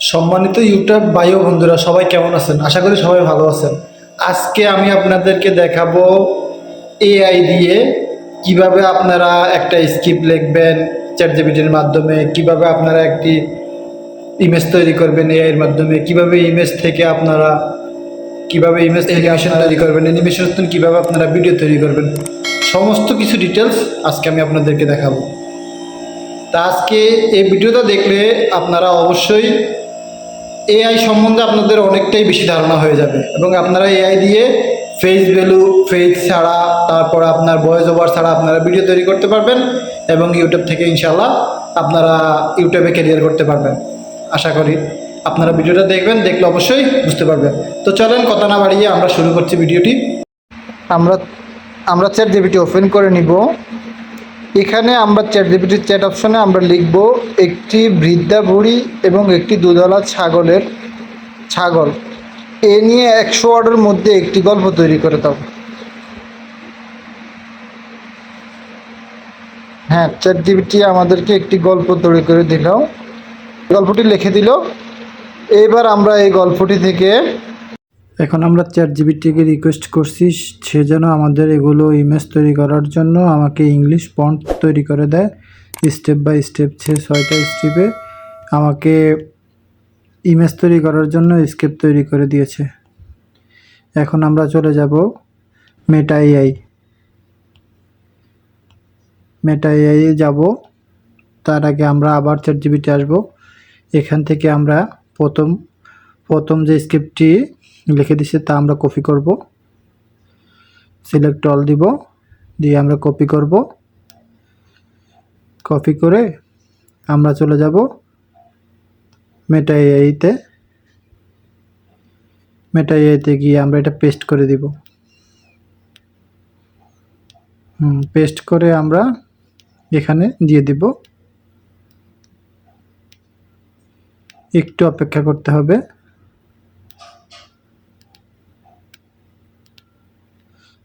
সম্মানিত ইউটিউব ও বন্ধুরা, সবাই কেমন আছেন? আশা করি সবাই ভালো আছেন। আজকে আমি আপনাদেরকে দেখাবো এআই দিয়ে কীভাবে আপনারা একটা স্ক্রিপ্ট লিখবেন চ্যাট জিপিটির মাধ্যমে, কীভাবে আপনারা একটি ইমেজ তৈরি করবেন এআইয়ের মাধ্যমে, কীভাবে ইমেজ থেকে আপনারা, কীভাবে ইমেজ অ্যানিমেশন তৈরি করবেন অ্যানিমেশন কীভাবে আপনারা ভিডিও তৈরি করবেন, সমস্ত কিছু ডিটেলস আজকে আমি আপনাদেরকে দেখাবো। তা আজকে এই ভিডিওটা দেখলে আপনারা অবশ্যই এআই সম্বন্ধে আপনাদের অনেকটাই বেশি ধারণা হয়ে যাবে। এবং আপনারা এআই দিয়ে ফেস ভ্যালু ফেস ছাড়া, তারপর আপনার ভয়েস ওভার ছাড়া আপনারা ভিডিও তৈরি করতে পারবেন এবং ইউটিউব থেকে ইনশাল্লাহ আপনারা ইউটিউবে ক্যারিয়ার করতে পারবেন। আশা করি আপনারা ভিডিওটা দেখবেন, দেখলে অবশ্যই বুঝতে পারবেন। তো চলেন, কথা না বাড়িয়ে আমরা শুরু করছি ভিডিওটি। আমরা আমরা চ্যাট জিপিটি ওপেন করে নিব। এখানে আমরা চ্যাট জিপিটির চ্যাট অপশনে আমরা লিখব একটি বৃদ্ধা বুড়ি এবং একটি দুধওয়ালা ছাগলের ছাগল। এ নিয়ে একশো ওয়ার্ডের মধ্যে একটি গল্প তৈরি করে দাও। হ্যাঁ চ্যাট জিপিটি আমাদেরকে একটি গল্প তৈরি করে দিল। গল্পটি লিখে দিল। এবার আমরা এই গল্পটি থেকে এখন আমরা চ্যাট জিবিটিকে রিকোয়েস্ট করছি, সে যেন আমাদের এগুলো ইমেজ তৈরি করার জন্য আমাকে ইংলিশ ফন্ট তৈরি করে দেয়। স্টেপ বাই স্টেপ সে ছয়টা স্টেপে আমাকে ইমেজ তৈরি করার জন্য স্কেপ তৈরি করে দিয়েছে। এখন আমরা চলে যাব মেটা এআই মেটা এআই যাব, তার আগে আমরা আবার চ্যাট জিবিটি আসব। এখান থেকে আমরা প্রথম প্রথম যে স্ক্রিপ্টটি লিখে দিছে, তা আমরা কপি করব। সিলেক্ট অল দিব, দিয়ে আমরা কপি করব। কপি করে আমরা চলে যাব মেটা এআইতে মেটা এআইতে গিয়ে আমরা এটা পেস্ট করে দিব। হুম পেস্ট করে আমরা এখানে দিয়ে দিব। একটু অপেক্ষা করতে হবে।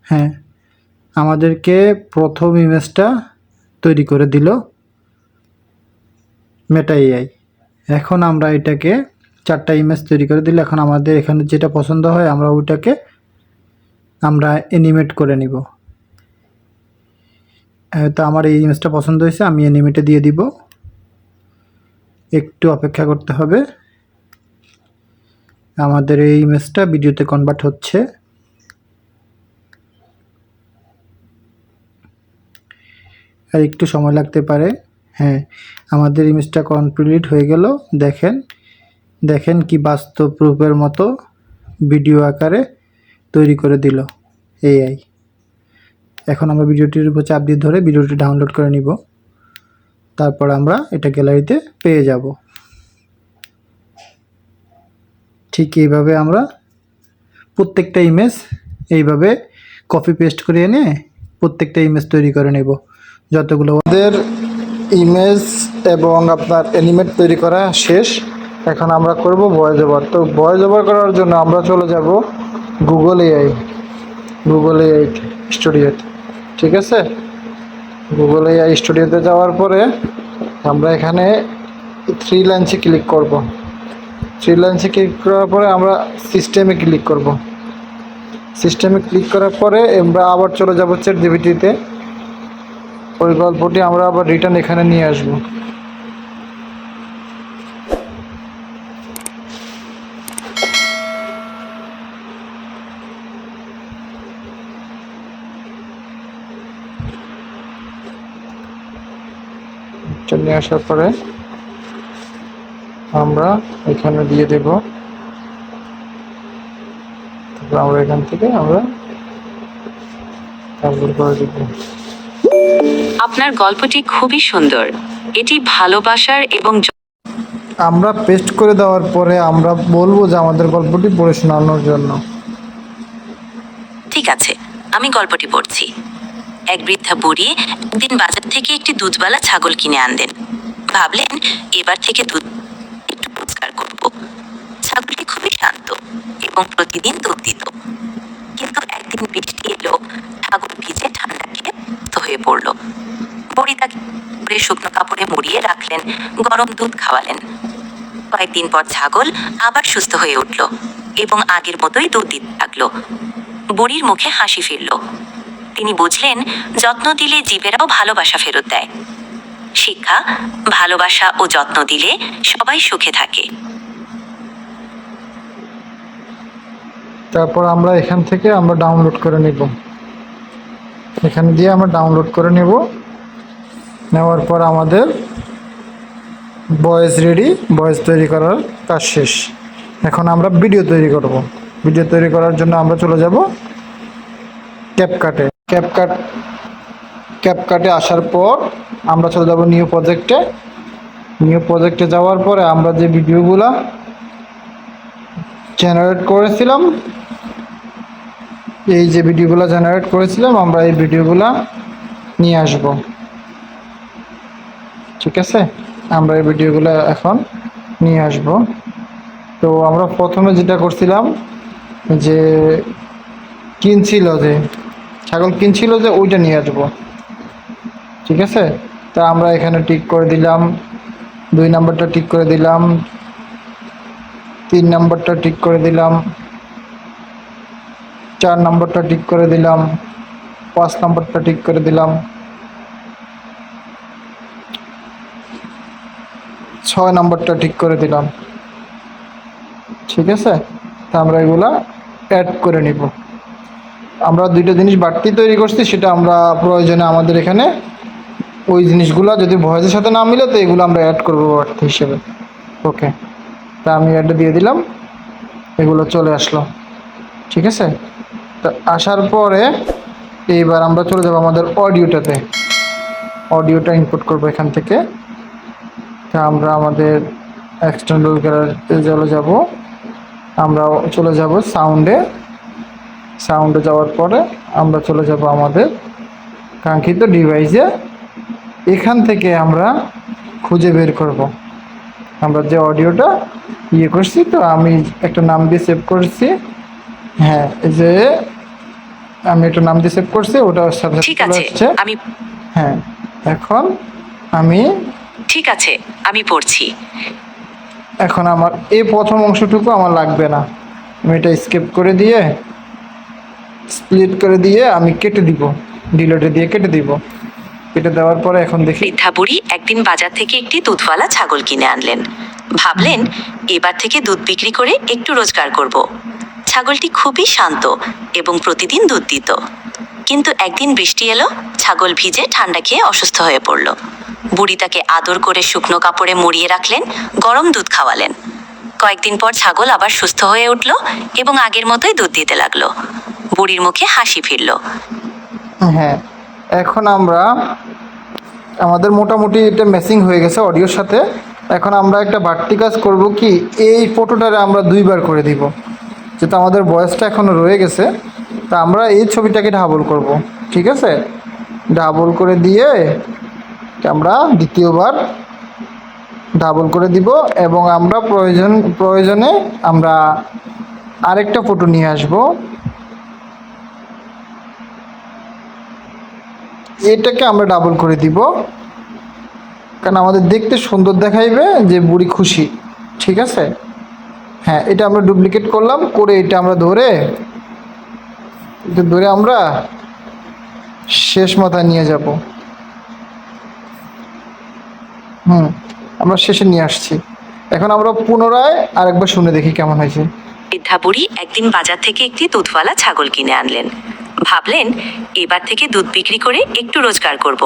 হ্যাঁ আমাদেরকে প্রথম ইমেজটা তৈরি করে দিল মেটা এআই এখন আমরা এটাকে চারটা ইমেজ তৈরি করে দিলে এখন আমাদের এখানে যেটা পছন্দ হয়, আমরা ওইটাকে আমরা অ্যানিমেট করে নিব। তো আমার এই ইমেজটা পছন্দ হয়েছে, আমি অ্যানিমেটে দিয়ে দিব। একটু অপেক্ষা করতে হবে। আমাদের এই ইমেজটা ভিডিওতে কনভার্ট হচ্ছে। আর একটু সময় লাগতে পারে। হ্যাঁ আমাদের ইমেজটা কমপ্লিট হয়ে গেল। দেখেন দেখেন কি বাস্তব প্রুফের মতো ভিডিও আকারে তৈরি করে দিল এআই এখন আমরা ভিডিওটির উপর চাপ দিয়ে ধরে ভিডিওটি ডাউনলোড করে নিব। তারপর আমরা এটা গ্যালারিতে পেয়ে যাব। ঠিক এইভাবে আমরা প্রত্যেকটা ইমেজ এইভাবে কপি পেস্ট করে এনে প্রত্যেকটা ইমেজ তৈরি করে নেব। যতগুলো ওদের ইমেজ এবং আপনার অ্যানিমেট তৈরি করা শেষ। এখন আমরা করব ভয়েস ওভার তো ভয়েস ওভার করার জন্য আমরা চলে যাব গুগল এআই গুগল এআই স্টুডিওতে ঠিক আছে? গুগল এআই স্টুডিওতে যাওয়ার পরে আমরা এখানে থ্রি লাইন্সে ক্লিক করব। থ্রি লাইন্সে ক্লিক করার পরে আমরা সিস্টেমে ক্লিক করব। সিস্টেমে ক্লিক করার পরে আমরা আবার চলে যাব চ্যাট জিবিটিতে ওই গল্পটি আমরা আবার রিটার্ন এখানে নিয়ে আসব। নিয়ে আসার পরে আমরা এখানে দিয়ে দেব। তারপর আমরা এখান থেকে আমরা করে দিব। আপনার গল্পটি খুবই সুন্দর। এটি ভালোবাসার এবং আমরা পেস্ট করে দেওয়ার পরে আমরা বলব যে আমাদের গল্পটি পড়ে শোনানোর জন্য। ঠিক আছে আমি গল্পটি পড়ছি। এক বৃদ্ধা বুড়ি একদিন বাজার থেকে একটি দুধওয়ালা ছাগল কিনে আনলেন। ভাবলেন এবার থেকে দুধ একটু পরিষ্কার করব। ছাগলটি খুবই শান্ত এবং প্রতিদিন দুধ দিত। কিন্তু একদিন বৃষ্টি এলো ছাগল ভিজে ঠান্ডা খেয়ে হয়ে পড়ল। তাকে উপরে শুকনো কাপড়ে মুড়িয়ে রাখলেন, গরম দুধ খাওয়ালেন। কয়েকদিন পর ছাগল আবার সুস্থ হয়ে উঠল এবং আগের মতোই দুধ দিতে লাগল। বুড়ির মুখে হাসি ফিরল। তিনি বুঝলেন, যত্ন দিলে জীবেরাও ভালোবাসা ফেরত দেয়। শিক্ষা, ভালোবাসা ও যত্ন দিলে সবাই সুখে থাকে। তারপর আমরা এখান থেকে আমরা ডাউনলোড করে নিব। এখানে দিয়ে আমরা ডাউনলোড করে নেব। নেওয়ার পর আমাদের বয়েস রেডি ভয়েস তৈরি করার কাজ শেষ। এখন আমরা ভিডিও তৈরি করব। ভিডিও তৈরি করার জন্য আমরা চলে যাব ক্যাপকাটে ক্যাপকাট ক্যাপকাটে আসার পর আমরা চলে যাব নিউ প্রজেক্টে নিউ প্রজেক্টে যাওয়ার পরে আমরা যে ভিডিওগুলা জেনারেট করেছিলাম, এই যে ভিডিওগুলো জেনারেট করেছিলাম, আমরা এই ভিডিওগুলো নিয়ে আসব। ঠিক আছে? আমরা এই ভিডিওগুলো এখন নিয়ে আসব। তো আমরা প্রথমে যেটা করছিলাম, যে কিনছিল যে, ছাগল কিনছিল যে ওইটা নিয়ে আসব। ঠিক আছে? তা আমরা এখানে টিক করে দিলাম, দুই নাম্বারটা টিক করে দিলাম, তিন নম্বরটা ঠিক করে দিলাম, চার নম্বরটা ঠিক করে দিলাম, পাঁচ নম্বরটা ঠিক করে দিলাম। ছয় নম্বরটা ঠিক করে দিলাম। ঠিক আছে? তা আমরা এগুলা অ্যাড করে নিব। আমরা দুইটা জিনিস বাড়তি তৈরি করছি, সেটা আমরা প্রয়োজনে আমাদের এখানে ওই জিনিসগুলো যদি ভয়েসের সাথে না মিলে, তো এগুলো আমরা অ্যাড করব বাড়তি হিসেবে। ওকে। তা আমি অ্যাডটা দিয়ে দিলাম। এগুলো চলে আসলো। ঠিক আছে? তো আসার পরে এইবার আমরা চলে যাব আমাদের অডিওটাতে অডিওটা ইনপুট করব এখান থেকে। আমরা আমাদের এক্সটার্নাল গ্যালারিতে চলে যাব। আমরা চলে যাব সাউন্ডে সাউন্ডে যাওয়ার পরে আমরা চলে যাব আমাদের কাঙ্ক্ষিত ডিভাইসে এখান থেকে আমরা খুঁজে বের করব। আমরা যে অডিওটা ইয়ে করছি তো আমি একটা নাম দিয়ে সেভ করছি। হ্যাঁ এই যে আমি একটা নাম দিয়ে সেভ করছি ওটা সাথে সাথে চলে আসছে। হ্যাঁ এখন আমি ঠিক আছে আমি পড়ছি। এখন আমার এই প্রথম অংশটুকু আমার লাগবে না। আমি এটা স্কেপ করে দিয়ে স্প্লিট করে দিয়ে আমি কেটে দিব ডিলেটে দিয়ে কেটে দিব। কেটে দেওয়ার পরে এখন দেখি বৃদ্ধা বুড়ি একদিন বাজার থেকে একটি দুধওয়ালা ছাগল কিনে আনলেন। ভাবলেন এবার থেকে দুধ বিক্রি করে একটু রোজগার করব। ছাগলটি খুবই শান্ত এবং প্রতিদিন দুধ দিত। কিন্তু একদিন বৃষ্টি এলো ছাগল ভিজে ঠান্ডা খেয়ে অসুস্থ হয়ে পড়ল। বুড়ি তাকে আদর করে শুকনো কাপড়ে মুড়িয়ে রাখলেন, গরম দুধ খাওয়ালেন। কয়েকদিন পর ছাগল আবার সুস্থ হয়ে উঠল এবং আগের মতোই দুধ দিতে লাগল। বুড়ির মুখে হাসি ফিরল। হ্যাঁ এখন আমরা, আমাদের মোটামুটি এটা ম্যাচিং হয়ে গেছে অডিওর সাথে। এখন আমরা একটা বাড়তি কাজ করব কি, এই ফটোটারে আমরা দুইবার করে দিব। যেহেতু আমাদের বয়সটা এখনও রয়ে গেছে, তা আমরা এই ছবিটাকে ডাবল করব। ঠিক আছে? ডাবল করে দিয়ে আমরা দ্বিতীয়বার ডাবল করে দিব এবং আমরা প্রয়োজন, প্রয়োজনে আমরা আরেকটা ফটো নিয়ে আসব। এটাকে আমরা ডাবল করে দিব। কারণ আমাদের দেখতে সুন্দর দেখাইবে যে বুড়ি খুশি, ঠিক আছে? হ্যাঁ এটা আমরা ডুপ্লিকেট করলাম, করে এটা আমরা ধরে ধরে আমরা শেষ মাথায় নিয়ে যাব হুম আমরা শেষে নিয়ে আসছি। এখন আমরা পুনরায় আরেকবার শুনে দেখি কেমন হয়েছে। বৃদ্ধা বুড়ি একদিন বাজার থেকে একটি দুধওয়ালা ছাগল কিনে আনলেন। ভাবলেন, এবার থেকে দুধ বিক্রি করে একটু রোজগার করব।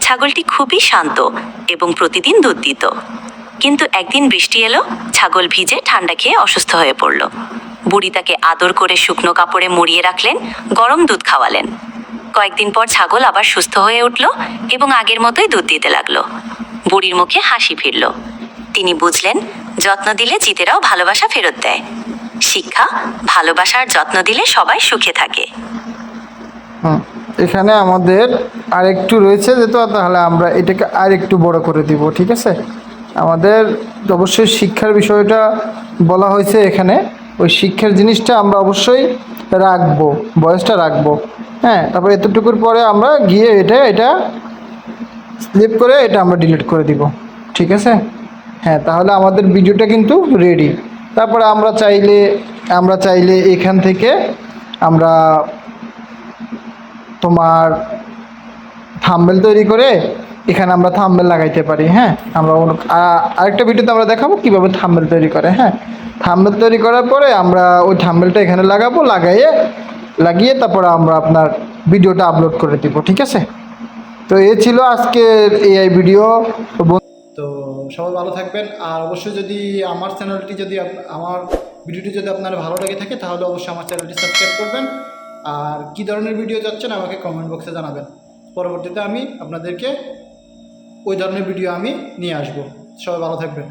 ছাগলটি খুবই শান্ত এবং প্রতিদিন দুধ দিত। কিন্তু একদিন বৃষ্টি এলো, ছাগল ভিজে ঠান্ডা খেয়ে অসুস্থ হয়ে পড়ল। বুড়ি তাকে আদর করে শুকনো কাপড়ে মুড়িয়ে রাখলেন, গরম দুধ খাওয়ালেন। কয়েকদিন পর ছাগল আবার সুস্থ হয়ে উঠল এবং আগের মতোই দুধ দিতে লাগল। বুড়ির মুখে হাসি ফিরল। তিনি বুঝলেন, যত্ন দিলে জিতেরাও ভালোবাসা ফেরত দেয়। শিক্ষা, ভালোবাসার যত্ন দিলে সবাই সুখে থাকে। এখানে আমাদের আরেকটু রয়েছে যেহেতু, তাহলে আমরা এটাকে আরেকটু বড় করে দিব, ঠিক আছে? আমাদের অবশ্যই শিক্ষার বিষয়টা বলা হয়েছে এখানে। ওই শিক্ষার জিনিসটা আমরা অবশ্যই রাখব, বয়সটা রাখব। হ্যাঁ তারপর এতটুকুর পরে আমরা গিয়ে এটা এটা স্লিপ করে এটা আমরা ডিলিট করে দিব। ঠিক আছে? হ্যাঁ তাহলে আমাদের ভিডিওটা কিন্তু রেডি তারপরে আমরা চাইলে আমরা চাইলে এখান থেকে আমরা তোমার থাম্বেল তৈরি করে এখানে আমরা থাম্বেল লাগাইতে পারি হ্যাঁ? আমরা আরেকটা ভিডিওতে আমরা দেখাবো কীভাবে থাম্বেল তৈরি করে হ্যাঁ? থাম্বেল তৈরি করার পরে আমরা ওই থাম্বেলটা এখানে লাগাবো, লাগাইয়ে, লাগিয়ে তারপরে আমরা আপনার ভিডিওটা আপলোড করে দিব, ঠিক আছে? তো এ ছিল আজকের এআই ভিডিও তো সবাই ভালো থাকবেন। আর অবশ্যই যদি আমার চ্যানেলটি যদি আমার ভিডিওটি যদি আপনার ভালো লেগে থাকে, তাহলে অবশ্যই আমার চ্যানেলটি সাবস্ক্রাইব করবেন। আর কি ধরনের ভিডিও চাচ্ছেন আমাকে কমেন্ট বক্সে জানাবেন। পরবর্তীতে আমি আপনাদেরকে ওই ধরনের ভিডিও আমি নিয়ে আসব। সবাই ভালো থাকবেন।